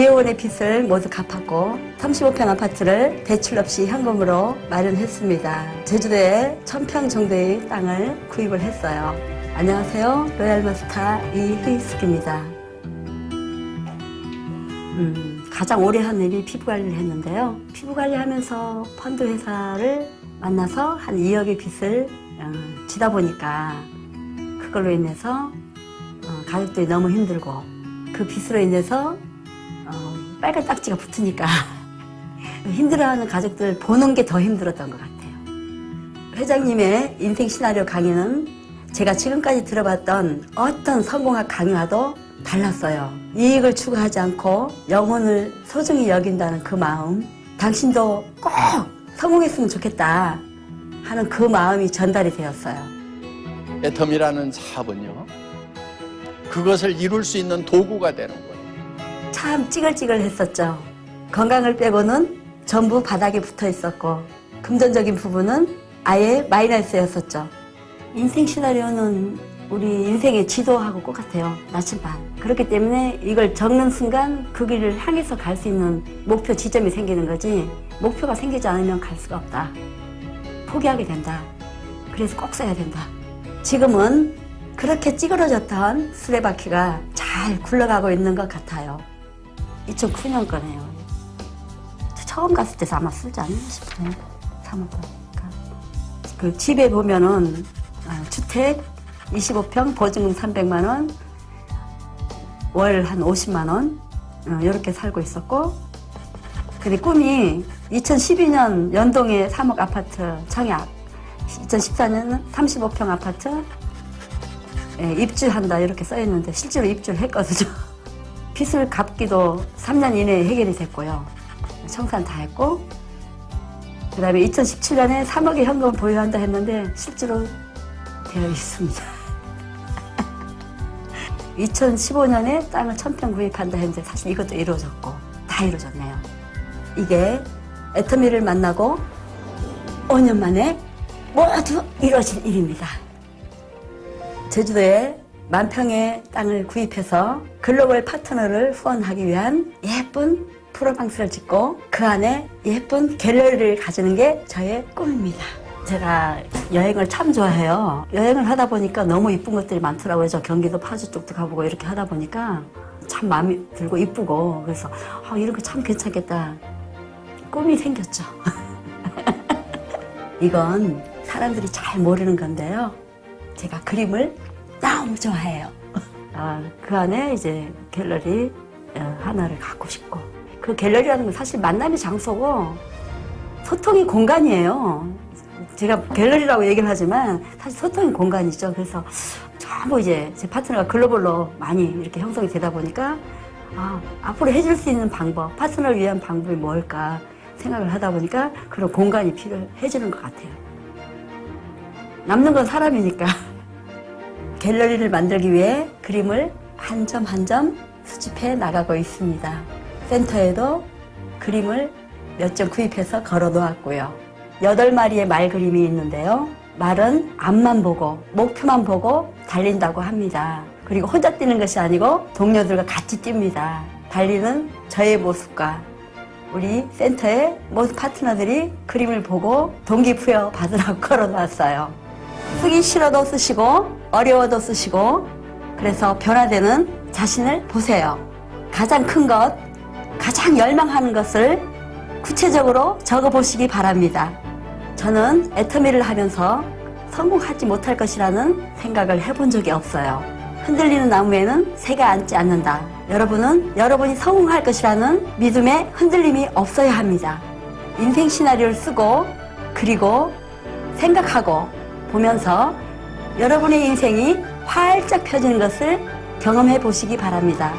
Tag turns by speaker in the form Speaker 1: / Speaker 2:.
Speaker 1: 2억 원의 빚을 모두 갚았고 35평 아파트를 대출 없이 현금으로 마련했습니다. 제주도에 1000평 정도의 땅을 구입을 했어요. 안녕하세요. 로얄마스터 이휘숙입니다. 음, 가장 오래 한 일이 피부 관리를 했는데요. 피부 관리하면서 펀드 회사를 만나서 한 2억의 빚을 어, 지다 보니까 그걸로 인해서 어, 가족들이 너무 힘들고 그 빚으로 인해서 어, 빨간 딱지가 붙으니까 힘들어하는 가족들 보는 게 더 힘들었던 것 같아요. 회장님의 인생 시나리오 강의는 제가 지금까지 들어봤던 어떤 성공학 강의와도 달랐어요. 이익을 추구하지 않고 영혼을 소중히 여긴다는 그 마음, 당신도 꼭 성공했으면 좋겠다 하는 그 마음이 전달이 되었어요.
Speaker 2: 애텀이라는 사업은요. 그것을 이룰 수 있는 도구가 되는 거예요.
Speaker 1: 참 찌글찌글했었죠. 건강을 빼고는 전부 바닥에 붙어 있었고 금전적인 부분은 아예 마이너스였었죠. 인생 시나리오는 우리 인생의 지도하고 똑같아요. 나침반. 그렇기 때문에 이걸 적는 순간 그 길을 향해서 갈 수 있는 목표 지점이 생기는 거지 목표가 생기지 않으면 갈 수가 없다. 포기하게 된다. 그래서 꼭 써야 된다. 지금은 그렇게 찌그러졌던 수레바퀴가 잘 굴러가고 있는 것 같아요. 2009년 거네요. 처음 갔을 때 아마 쓰지 않나 싶어요. 사모보니까. 그 집에 보면은 아, 주택 25평 보증금 300만 원, 월 한 50만 원 이렇게 살고 있었고, 근데 꿈이 2012년 연동에 3억 아파트 청약, 2014년은 35평 아파트 예, 입주한다 이렇게 써 있는데 실제로 입주를 했거든요. 빚을 갚기도 3년 이내에 해결이 됐고요. 청산 다 했고, 그 다음에 2017년에 3억의 현금 보유한다 했는데 실제로 되어 있습니다. 2015년에 땅을 1000평 구입한다 했는데 사실 이것도 이루어졌고, 다 이루어졌네요. 이게 애터미를 만나고 5년 만에 모두 이루어진 일입니다. 제주도에 만 평의 땅을 구입해서 글로벌 파트너를 후원하기 위한 예쁜 프로방스를 짓고 그 안에 예쁜 갤러리를 가지는 게 저의 꿈입니다. 제가 여행을 참 좋아해요. 여행을 하다 보니까 너무 이쁜 것들이 많더라고요. 저 경기도 파주 쪽도 가보고 이렇게 하다 보니까 참 마음이 들고 이쁘고 그래서 아, 이런 거 참 괜찮겠다. 꿈이 생겼죠. 이건 사람들이 잘 모르는 건데요. 제가 그림을 너무 좋아해요. 아, 그 안에 이제 갤러리 어, 하나를 갖고 싶고. 그 갤러리라는 건 사실 만남의 장소고 소통의 공간이에요. 제가 갤러리라고 얘기를 하지만 사실 소통의 공간이죠. 그래서 전부 이제 제 파트너가 글로벌로 많이 이렇게 형성이 되다 보니까 아, 앞으로 해줄 수 있는 방법, 파트너를 위한 방법이 뭘까 생각을 하다 보니까 그런 공간이 필요해지는 것 같아요. 남는 건 사람이니까. 갤러리를 만들기 위해 그림을 한 점 한 점 수집해 나가고 있습니다. 센터에도 그림을 몇 점 구입해서 걸어 놓았고요. 여덟 마리의 말 그림이 있는데요. 말은 앞만 보고 목표만 보고 달린다고 합니다. 그리고 혼자 뛰는 것이 아니고 동료들과 같이 뜁니다. 달리는 저의 모습과 우리 센터의 모든 파트너들이 그림을 보고 동기부여 받으라고 걸어 놨어요. 쓰기 싫어도 쓰시고 어려워도 쓰시고 그래서 변화되는 자신을 보세요. 가장 큰 것, 가장 열망하는 것을 구체적으로 적어 보시기 바랍니다. 저는 애터미를 하면서 성공하지 못할 것이라는 생각을 해본 적이 없어요. 흔들리는 나무에는 새가 앉지 않는다. 여러분은 여러분이 성공할 것이라는 믿음에 흔들림이 없어야 합니다. 인생 시나리오를 쓰고 그리고 생각하고 보면서 여러분의 인생이 활짝 펴지는 것을 경험해 보시기 바랍니다.